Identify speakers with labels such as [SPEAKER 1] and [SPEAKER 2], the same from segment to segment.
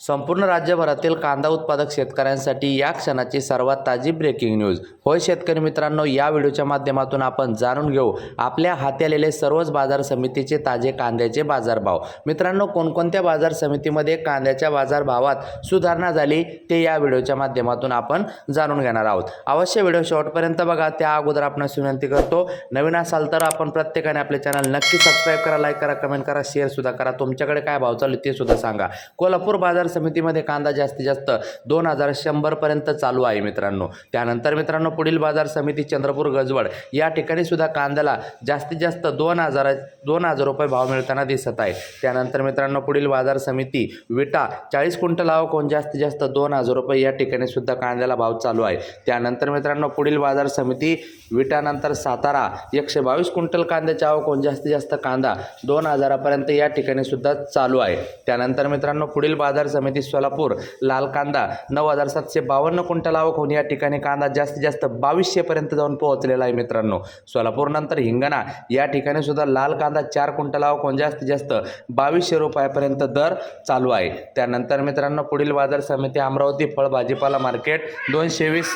[SPEAKER 1] संपूर्ण राज्यभरातील कांदा उत्पादक शेतकऱ्यांसाठी या क्षणाची सर्वात ताजी ब्रेकिंग न्यूज होय शेतकरी मित्रांनो या व्हिडिओच्या माध्यमातून आपण जाणून घेऊ आपल्या हाती आलेले सर्वच बाजार समितीचे ताजे कांद्याचे बाजारभाव. मित्रांनो कोणकोणत्या बाजार समितीमध्ये कांद्याच्या बाजारभावात सुधारणा झाली ते या व्हिडिओच्या माध्यमातून आपण जाणून घेणार आहोत. अवश्य व्हिडिओ शेवटपर्यंत बघा त्या अगोदर आपणास विनंती करतो नवीन असाल तर आपण प्रत्येकाने आपले चॅनल नक्की सबस्क्राईब करा लाईक करा कमेंट करा शेअरसुद्धा करा. तुमच्याकडे काय भाव चालू ते सुद्धा सांगा. कोल्हापूर बाजार समितीमध्ये कांदा जास्तीत जास्त दोन हजार शंभरपर्यंत चालू आहे मित्रांनो. त्यानंतर मित्रांनो पुढील बाजार समिती चंद्रपूर गजवड या ठिकाणी सुद्धा कांद्याला जास्तीत जास्त दोन हजार दोन हजार रुपये भाव मिळताना दिसत आहे. त्यानंतर मित्रांनो पुढील बाजार समिती विटा चाळीस क्विंटल आवक जास्तीत जास्त दोन हजार रुपये या ठिकाणी सुद्धा कांद्याला भाव चालू आहे. त्यानंतर मित्रांनो पुढील बाजार समिती विटानंतर सातारा एकशे बावीस क्विंटल कांद्याचे आवक कोण जास्तीत जास्त कांदा दोन हजारापर्यंत या ठिकाणी सुद्धा चालू आहे. त्यानंतर मित्रांनो पुढील बाजार समिती समिती सोलापूर लाल कांदा नऊ हजार सातशे बावन्न क्विंटल आवक होऊन या ठिकाणी कांदा जास्तीत जास्त बावीसशेपर्यंत जाऊन पोहोचलेला आहे मित्रांनो. सोलापूरनंतर हिंगणा या ठिकाणी सुद्धा लाल कांदा चार क्विंटल आवक होऊन जास्तीत जास्त बावीसशे रुपयापर्यंत दर चालू आहे. त्यानंतर मित्रांनो पुढील बाजार समिती अमरावती फळ भाजीपाला मार्केट दोनशे वीस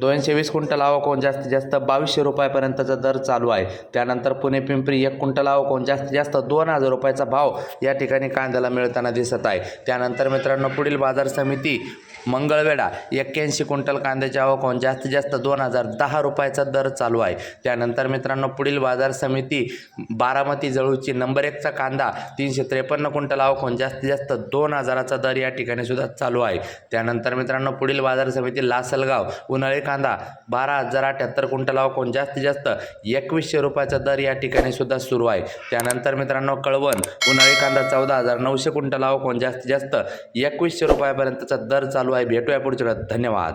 [SPEAKER 1] दोनशे वीस क्विंटल आवक जास्तीत जास्त बावीसशे रुपयापर्यंतचा दर चालू आहे. त्यानंतर पुणे पिंपरी एक क्विंटल आवक जास्तीत जास्त दोन हजार रुपयाचा भाव या ठिकाणी कांद्याला मिळताना दिसत आहे. त्यानंतर मित्रांनो पुढील बाजार समिती मंगळवेढा एक्क्याऐंशी क्विंटल कांद्याच्या आवक होऊन जास्तीत जास्त दोन हजार दहा रुपयाचा दर चालू आहे. त्यानंतर मित्रांनो पुढील बाजार समिती बारामती जळूची नंबर एकचा कांदा तीनशे त्रेपन्न क्विंटल आवक जास्तीत जास्त दोन हजाराचा दर या ठिकाणी सुद्धा चालू आहे. त्यानंतर मित्रांनो पुढील बाजार समिती लासलगाव उन्हाळी कांदा. बारा हजार अठ्याहत्तर क्विंटल कोण? जास्तीत जास्त एकवीसशे रुपयाचा दर या ठिकाणी सुद्धा सुरू आहे. त्यानंतर मित्रांनो कळवण. उन्हाळी कांदा चौदा हजार नऊशे क्विंटल कोण? जास्तीत जास्त एकवीसशे रुपयापर्यंतचा दर चालू आहे. भेटूया पुढच्या धन्यवाद.